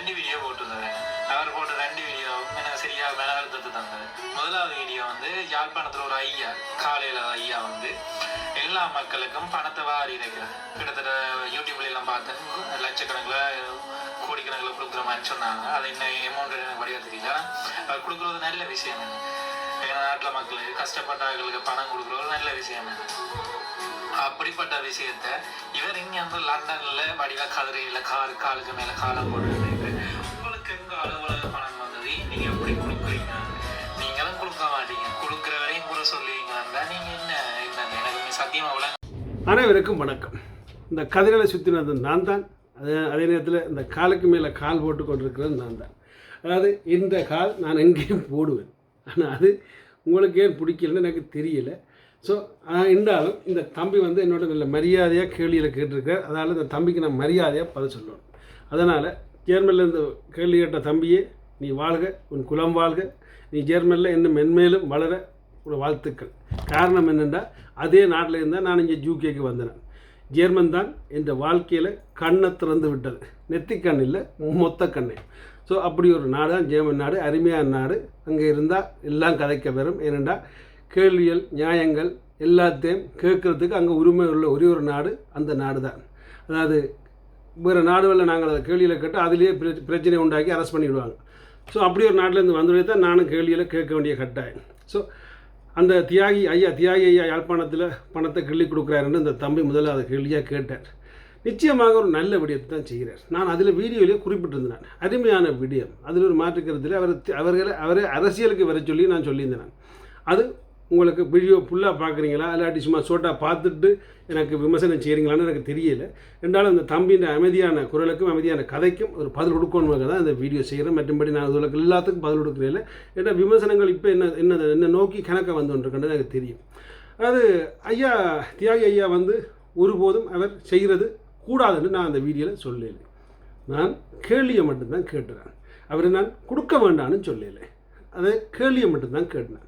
ரெண்டு வீடியோ போட்டிருந்தேன். அவர் போட்ட ரெண்டு வீடியோ எனக்கு சரியா மேல அழுத்தத்தை தந்தது முதலாவது வீடியோ வந்து யாழ்ப்பாணத்துல ஒரு ஐயா காலையில ஐயா வந்து எல்லா மக்களுக்கும் பணத்தை வாரி இறைக்கிறார் கிட்டத்தட்ட யூடியூப்ல எல்லாம் பார்த்தேன். லட்சக்கணக்கில் கோடிக்கணக்கில் கொடுக்குற மாதிரி சொன்னாங்க. அது என்ன அமௌண்ட் எனக்கு வடிவா தெரியல. அவர் கொடுக்குறது நல்ல விஷயம் எங்கள் நாட்டில் மக்களுக்கு கஷ்டப்பட்டவர்களுக்கு பணம் கொடுக்குறது நல்ல விஷயம் அப்படிப்பட்ட விஷயத்த இவர் இங்க வந்து லண்டன்ல வடிவா கதிரையில கார் காலுக்கு மேல காலம் போடுறது அனைவருக்கும் வணக்கம். இந்த கதிரலை சுற்றினது நான் தான் அதே அதே நேரத்தில் இந்த காலுக்கு மேலே கால் போட்டு கொண்டிருக்கிறது நான் தான் அதாவது இந்த கால் நான் எங்கேயும் போடுவேன். ஆனால் அது உங்களுக்கு ஏன் பிடிக்கலன்னு எனக்கு தெரியல. ஸோ இருந்தாலும் இந்த தம்பி வந்து என்னோட நல்ல மரியாதையாக கேள்வியில் கேட்டிருக்கார். அதனால் இந்த தம்பிக்கு நான் மரியாதையாக பதில் சொல்லணும். அதனால் ஜேர்மனில் இருந்து கேள்வி கேட்ட தம்பியே நீ வாழ்க உன் குலம் வாழ்க. நீ ஜேர்மனில் இன்னும் மென்மேலும் வளர ஒரு வாழ்த்துக்கள். காரணம் என்னென்னா அதே நாட்டில் இருந்தால் நான் இங்கே ஜூகேக்கு வந்தேன். ஜேர்மன் தான் என்ற வாழ்க்கையில் கண்ணை திறந்து விட்டது. நெத்திக்கண் இல்லை மொத்த கண்ணை. ஸோ அப்படி ஒரு நாடு தான் ஜேர்மன் நாடு. அருமையான நாடு. அங்கே இருந்தால் எல்லாம் கதைக்க வரும். ஏனென்றால் கேள்விகள் நியாயங்கள் எல்லாத்தையும் கேட்குறதுக்கு அங்கே உரிமை உள்ள ஒரே ஒரு நாடு அந்த நாடு தான். அதாவது வேறு நாடுகளில் நாங்கள் அதை கேள்வியில் கேட்டால் அதிலேயே பிர- பிரச்சனை உண்டாக்கி அரெஸ்ட் பண்ணிவிடுவாங்க ஸோ அப்படி ஒரு நாட்டிலேருந்து வந்துவிட தான் நானும் கேள்வியில் கேட்க வேண்டிய கட்டாயம். ஸோ அந்த தியாகி ஐயா தியாகி ஐயா யாழ்ப்பாணத்தில் பணத்தை கிள்ளி கொடுக்குறாருன்னு இந்த தம்பி முதல்ல அதை கேள்வியாக கேட்டார். நிச்சயமாக ஒரு நல்ல விடயத்தை தான் செய்கிறார். நான் அதில் வீடியோவிலே குறிப்பிட்டிருந்தேன். நான். அருமையான விடயம். அதில் ஒரு மாற்றுக்கிறதுல அவர் அவர்களை அவரை அரசியலுக்கு வர சொல்லி நான் சொல்லியிருந்தேன். அது உங்களுக்கு வீடியோ ஃபுல்லாக பார்க்குறீங்களா? இல்லாட்டி சும்மா சோட்டாக பார்த்துட்டு எனக்கு விமர்சனம் செய்கிறீங்களான்னு எனக்கு தெரியல. ரெண்டாலும் அந்த தம்பியின் அமைதியான குரலுக்கும் அமைதியான கதைக்கும் ஒரு பதில் கொடுக்கணுங்க தான் இந்த வீடியோ செய்கிறேன் மற்றும்படி நான் உங்களுக்கு எல்லாத்துக்கும் பதில் கொடுக்குறேன் ஏன்னா விமர்சனங்கள் இப்போ என்ன என்ன என்ன நோக்கி கணக்க வந்து எனக்கு தெரியும். அதாவது ஐயா தியாகி ஐயா வந்து ஒருபோதும் அவர் செய்கிறது கூடாதுன்னு நான் அந்த வீடியோவில் சொல்லலை. நான் கேள்வியை மட்டும்தான் கேட்டுறேன் அவரை நான் கொடுக்க வேண்டான்னு சொல்லலை. அதை கேள்வியை மட்டும்தான் கேட்டேன்.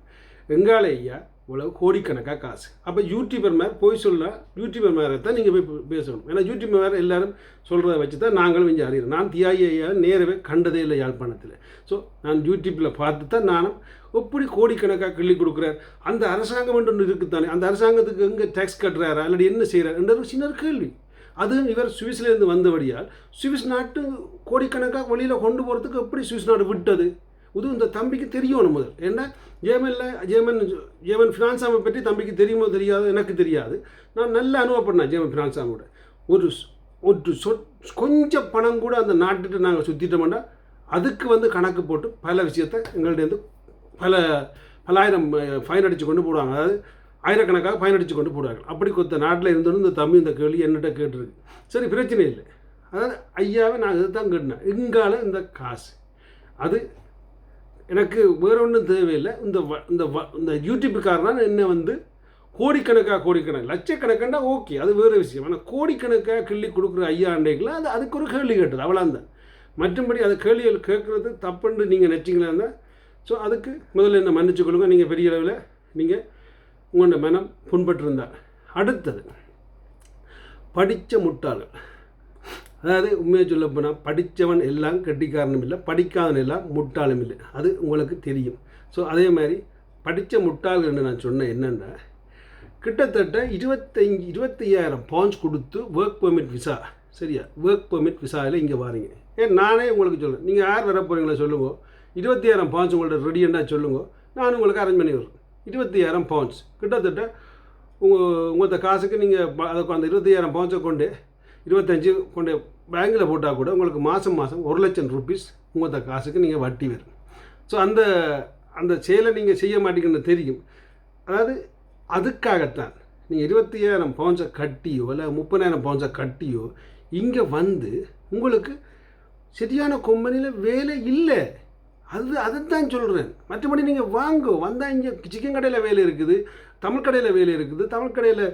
வெங்கால ஐயா இவ்வளவு கோடிக்கணக்காக காசு. அப்போ யூடியூபர் மேலே போய் சொல்ல யூடியூபர் மேலே தான் நீங்கள் போய் பேசணும். ஏன்னா யூடியூபர் மேலே எல்லாரும் சொல்கிறத வச்சு தான் நாங்களும் இங்கே அறிகிறோம் நான் தியாகி ஐயா நேரவே கண்டதே இல்லை யாழ்ப்பாணத்தில். ஸோ நான் யூடியூப்பில் பார்த்து தான் நானும் எப்படி கோடிக்கணக்காக கிள்ளி கொடுக்குறார்? அந்த அரசாங்கம் ஒன்று இருக்குதானே? அந்த அரசாங்கத்துக்கு எங்கே டேக்ஸ் கட்டுறாரா? இல்லாட்டி என்ன செய்கிறார் என்ற சின்ன கேள்வி. அதுவும் இவர் சுவிஸ்லேருந்து வந்தபடியால் சுவிஸ் நாட்டு கோடிக்கணக்காக வெளியில் கொண்டு போகிறதுக்கு எப்படி சுவிஸ் நாடு விட்டது? இது இந்த தம்பிக்கு தெரியணும் முதல். ஏன்னா ஜேமனில் ஜேமன் ஜேமன் ஃபினான்ஸாமை பற்றி தம்பிக்கு தெரியுமோ தெரியாது எனக்கு தெரியாது. நான் நல்லா அனுபவப்படினேன் ஜேமன் ஃபினான்ஸாமோட ஒரு ஒரு சொ கொஞ்சம் பணம் கூட அந்த நாட்டுட்டு நாங்கள் சுற்றிட்டோம்னா அதுக்கு வந்து கணக்கு போட்டு பல விஷயத்தை எங்கள்கிட்ட பல பலாயிரம் ஃபைன் அடித்து கொண்டு போடுவாங்க. அதாவது ஆயிரக்கணக்காக ஃபைன் அடித்து கொண்டு போடுவாங்க அப்படி கொத்த நாட்டில் இருந்தோன்னு இந்த தம்பி இந்த கேள்வி என்னட்ட கேட்டிருக்கு. சரி பிரச்சனை இல்லை. அதாவது ஐயாவை நான் இதை தான் கேட்டினேன் இங்கால இந்த காசு. அது எனக்கு வேற ஒன்றும் தேவையில்லை. இந்த வ- இந்த வ- இந்த யூடியூப்புக்காரனா என்ன வந்து கோடிக்கணக்காக கோடிக்கணக்கு லட்சக்கணக்காண்டா ஓகே அது வேறு விஷயம். ஆனால் கோடிக்கணக்காக கிள்ளி கொடுக்குற ஐயா அண்டைகளை அது அதுக்கு ஒரு கேள்வி கேட்டது அவ்வளோந்தான் மற்றபடி அது கேள்விகள் கேட்குறது தப்புன்னு நீங்கள் நினச்சிங்களா இருந்தால் ஸோ அதுக்கு முதல்ல என்ன மன்னிச்சு கொள்ளுங்க. நீங்கள் பெரிய அளவில் நீங்கள் உங்களோட மனம் புண்பட்டிருந்தார் அடுத்தது படித்த முட்டாள்கள். அதாவது உண்மையை சொல்ல போனால் படித்தவன் எல்லாம் கெட்டிக்காரனும் இல்லை படிக்காதவன் எல்லாம் முட்டாளும் இல்லை. அது உங்களுக்கு தெரியும். ஸோ அதே மாதிரி படித்த முட்டாள்கள்னு நான் சொன்னேன் என்னென்னா கிட்டத்தட்ட இருபத்தஞ்சி இருபத்தையாயிரம் பவுன்ஸ் கொடுத்து ஒர்க் பெர்மிட் விசா சரியா? ஒர்க் பெர்மிட் விசாவில் இங்கே வாரீங்க. ஏன் நானே உங்களுக்கு சொல்லுவேன் நீங்கள் யார் வர போகிறீங்களோ சொல்லுங்கள் இருபத்தையாயிரம் பவுன்ஸ் உங்கள்ட்ட ரெடியண்டாக சொல்லுங்க. நான் உங்களுக்கு அரேஞ்ச் பண்ணி வர்றேன் இருபத்தையாயிரம் பவுன்ஸ் கிட்டத்தட்ட உங்கள் உங்கள்கிட்ட காசுக்கு நீங்கள் அதை அந்த இருபத்தையாயிரம் பவுன்ஸை கொண்டு இருபத்தஞ்சு கொண்டு பேங்கில் போட்டால் கூட உங்களுக்கு மாதம் மாதம் ஒரு லட்சம் ருபீஸ் உங்கள் காசுக்கு நீங்கள் வட்டி வரும். ஸோ அந்த அந்த செயலை நீங்கள் செய்ய மாட்டீங்கன்னு தெரியும். அதாவது அதுக்காகத்தான் நீங்கள் இருபத்தையாயிரம் பவுன்ஸை கட்டியோ இல்லை முப்பதாயிரம் பவுன்ஸை கட்டியோ இங்கே வந்து உங்களுக்கு சரியான கம்பெனியில் வேலை இல்லை. அது அதைத்தான் சொல்கிறேன். மற்றபடி நீங்கள் வாங்கோ வந்தால் இங்கே சிக்கன் கடையில் வேலை இருக்குது தமிழ் கடையில் வேலை இருக்குது தமிழ் கடையில்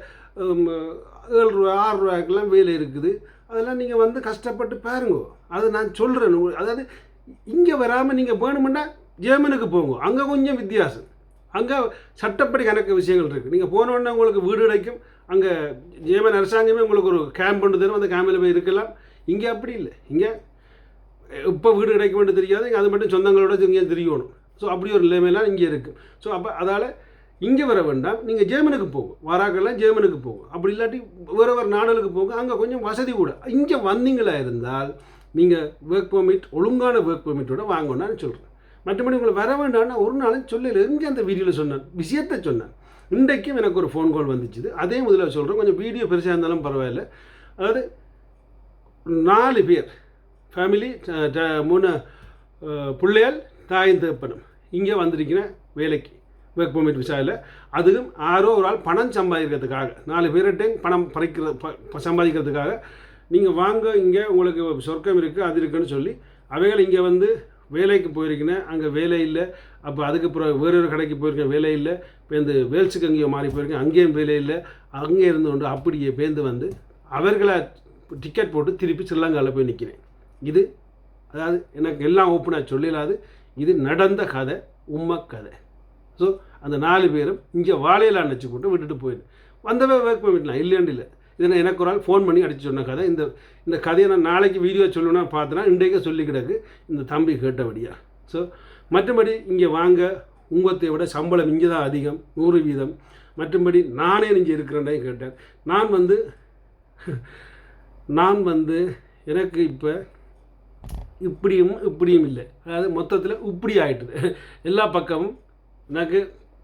ஏழு ரூபா ஆறு ரூபாய்க்கெல்லாம் வேலை இருக்குது. அதெல்லாம் நீங்கள் வந்து கஷ்டப்பட்டு பாருங்கோ. அது நான் சொல்கிறேன் அதாவது இங்கே வராமல் நீங்கள் வேணுமெண்டா ஜெர்மனுக்கு போங்க. அங்கே கொஞ்சம் வித்தியாசம். அங்கே சட்டப்படி கணக்கு விஷயங்கள் இருக்குது நீங்கள் போனோடனே உங்களுக்கு வீடு கிடைக்கும். அங்கே ஜெர்மன் அரசாங்கமே உங்களுக்கு ஒரு கேம்ப் ஒன்று தரும். அந்த கேம்பில் போய் இருக்கலாம். இங்கே அப்படி இல்லை. இங்கே இப்போ வீடு கிடைக்க வேண்டிய தெரியாது. அது மட்டும் சொந்தங்களோட இங்கே தெரியணும் ஸோ அப்படி ஒரு நிலைமையெல்லாம் இங்கே இருக்குது ஸோ அப்போ அதால் இங்கே வர வேண்டாம். நீங்கள் ஜெர்மனுக்கு போகும் வராக்கெல்லாம் ஜெர்மனுக்கு போகும் அப்படி இல்லாட்டி வேறு வேறு நாடுகளுக்கு போங்க. அங்கே கொஞ்சம் வசதி கூட. இங்கே வந்தீங்களா இருந்தால் நீங்கள் ஒர்க் பெர்மிட் ஒழுங்கான ஒர்க் பெர்மிட்டோட வாங்கணும்னு சொல்கிறேன் மற்றபடி உங்களை வர வேண்டாம்னா ஒரு நாளும் சொல்லல. எங்கே அந்த வீடியோவில் சொன்னேன். விஷயத்தை சொன்னேன். இன்றைக்கும் எனக்கு ஒரு ஃபோன் கால் வந்துச்சுது. அதே முதல்ல சொல்கிறேன் கொஞ்சம் வீடியோ பெருசாக இருந்தாலும் பரவாயில்ல. அதாவது நாலு பேர். ஃபேமிலி மூணு பிள்ளையால் தாயின் தாயும் இங்கே வந்திருக்கிறேன் வேலைக்கு. ஒர்க் பெர்மிட் விசாவில் அதுவும் யாரோ ஒரு ஆள் பணம் சம்பாதிக்கிறதுக்காக நாலு பேர்கிட்டையும் பணம் பறிக்கிற ப- சம்பாதிக்கிறதுக்காக நீங்கள் வாங்க இங்கே உங்களுக்கு சொர்க்கம் இருக்குது அது இருக்குன்னு சொல்லி அவைகள் இங்கே வந்து வேலைக்கு போயிருக்கேன் அங்கே வேலை இல்லை அப்போ அதுக்கு பிறகு வேறொரு கடைக்கு போயிருக்கேன் வேலை இல்லை பேருந்து வேல்ஸுக்கு அங்கேயோ மாறி போயிருக்கேன் அங்கேயும் வேலை இல்லை அங்கே இருந்து கொண்டு அப்படியே பேருந்து வந்து அவர்களை டிக்கெட் போட்டு திருப்பி ஸ்ரீலங்காவில் போய் நிற்கிறேன் இது அதாவது எனக்கு எல்லாம் ஓப்பனாக சொல்லலாது இது நடந்த கதை உண்மை கதை. ஸோ அந்த நாலு பேரும் இங்கே வாழையில அணைச்சி போட்டு விட்டுட்டு போயிடு வந்தவே ஒர்க் பண்ணிடலாம் இல்லையாண்டு இல்லை இதை நான் எனக்கு ஒரு ஆள் ஃபோன் பண்ணி அடிச்சு சொன்ன கதை. இந்த இந்த கதையை நான் நாளைக்கு வீடியோ சொல்லணும்னா பார்த்தனா இன்றைக்கே சொல்லி கிடக்கு. இந்த தம்பி கேட்டபடியா. ஸோ மற்றபடி இங்கே வாங்க. உங்கத்தை விட சம்பளம் இங்கே தான் அதிகம். நூறு வீதம். மற்றபடி நானே இங்கே இருக்கிறேன்டே கேட்டேன் நான் வந்து நான் வந்து எனக்கு இப்போ இப்படியும் இப்படியும் இல்லை. அதாவது மொத்தத்தில் இப்படி ஆகிட்டுது எல்லா பக்கமும் எனக்கு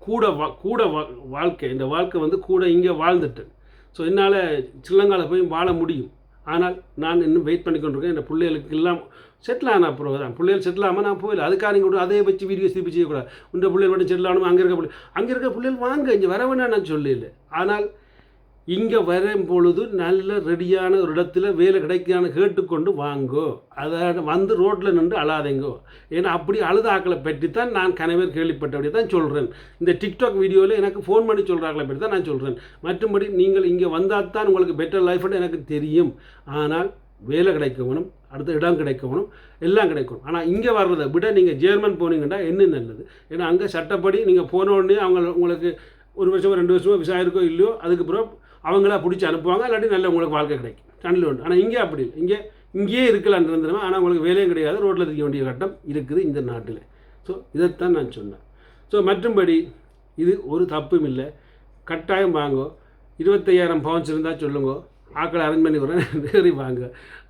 கூட வா கூட வா வாழ்க்கை இந்த வாழ்க்கை வந்து கூட இங்கே வாழ்ந்துட்டேன் ஸோ என்னால் ஸ்ரீலங்காவில் போய் வாழ முடியும். ஆனால் நான் இன்னும் வெயிட் பண்ணி கொண்டிருக்கேன். என் பிள்ளைகளுக்கு எல்லாம் செட்டில் ஆன அப்புறம் தான். பிள்ளைகள் செட்டில் ஆகாமல் நான் போயில அதுக்காக நீங்கள் கூட அதே வச்சு வீடியோ திருப்பி செய்யக்கூடாது. இந்த பிள்ளைகள் மட்டும் செட்டில் ஆகணும்? அங்கே இருக்க பிள்ளை அங்கே இருக்க பிள்ளைகள் வாங்க. இங்கே வர வேண்டாம் நான் சொல்லல. ஆனால் இங்கே வரும் பொழுது நல்ல ரெடியான ஒரு இடத்துல வேலை கிடைக்கான்னு கேட்டுக்கொண்டு வாங்கோ. அதை வந்து ரோட்டில் நின்று அழாதேங்கோ. ஏன்னா அப்படி அழுதாக்களை பற்றி தான் நான் கனவேர் கேள்விப்பட்டபடி தான் சொல்கிறேன் இந்த டிக்டாக் வீடியோவில் எனக்கு ஃபோன் பண்ணி சொல்கிறாக்களை பற்றி தான் நான் சொல்கிறேன் மற்றபடி நீங்கள் இங்கே வந்தால் தான் உங்களுக்கு பெட்டர் லைஃப்னு எனக்கு தெரியும். ஆனால் வேலை கிடைக்கணும் அடுத்த இடம் கிடைக்கணும் எல்லாம் கிடைக்கணும் ஆனால் இங்கே வர்றதை விட நீங்கள் ஜெர்மன் போனீங்கன்னா என்ன நல்லது? ஏன்னா அங்கே சட்டப்படி நீங்கள் போன உடனே அவங்க உங்களுக்கு ஒரு வருஷமோ ரெண்டு வருஷமோ விசா இருக்கோ இல்லையோ அதுக்கு பிறகு அவங்களா பிடிச்சி அனுப்புவாங்க இல்லாட்டி நல்ல உங்களுக்கு வாழ்க்கை கிடைக்கும். தண்ணில் உண்டு. ஆனால் இங்கே அப்படி இல்லை. இங்கே இங்கேயே இருக்கலாம் நிரந்தரமா ஆனால் உங்களுக்கு வேலையும் கிடையாது. ரோட்டில் இருக்க வேண்டிய கட்டம் இருக்குது இந்த நாட்டில். ஸோ இதைத்தான் நான் சொன்னேன். ஸோ மற்றும்படி இது ஒரு தப்பும் இல்லை. கட்டாயம் வாங்கோ. இருபத்தையாயிரம் பவுன்ஸ் இருந்தால் சொல்லுங்க. ஆக்களை அரேஞ்ச் பண்ணி விட்றேன் நேரி வாங்க.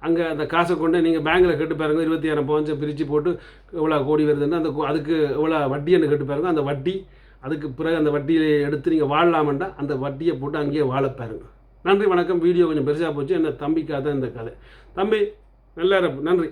அங்கே அந்த காசை கொண்டு நீங்கள் பேங்கில் கட்டு பாருங்க இருபத்தையாயிரம் பவுன்ஸை பிரித்து போட்டு எவ்வளோ கோடி வருதுன்னா அந்த அதுக்கு எவ்வளோ வட்டின்னு கட்டு பாருங்க. அந்த வட்டி அதுக்கு பிறகு அந்த வட்டியை எடுத்து நீங்கள் வாழலாமண்டா அந்த வட்டியை போட்டு அங்கேயே வாழ பாருங்க. நன்றி வணக்கம். வீடியோ கொஞ்சம் பெருசாக போச்சு. என்ன தம்பிக்காக தான் இந்த கதை. தம்பி நல்லா இருப்பு நன்றி.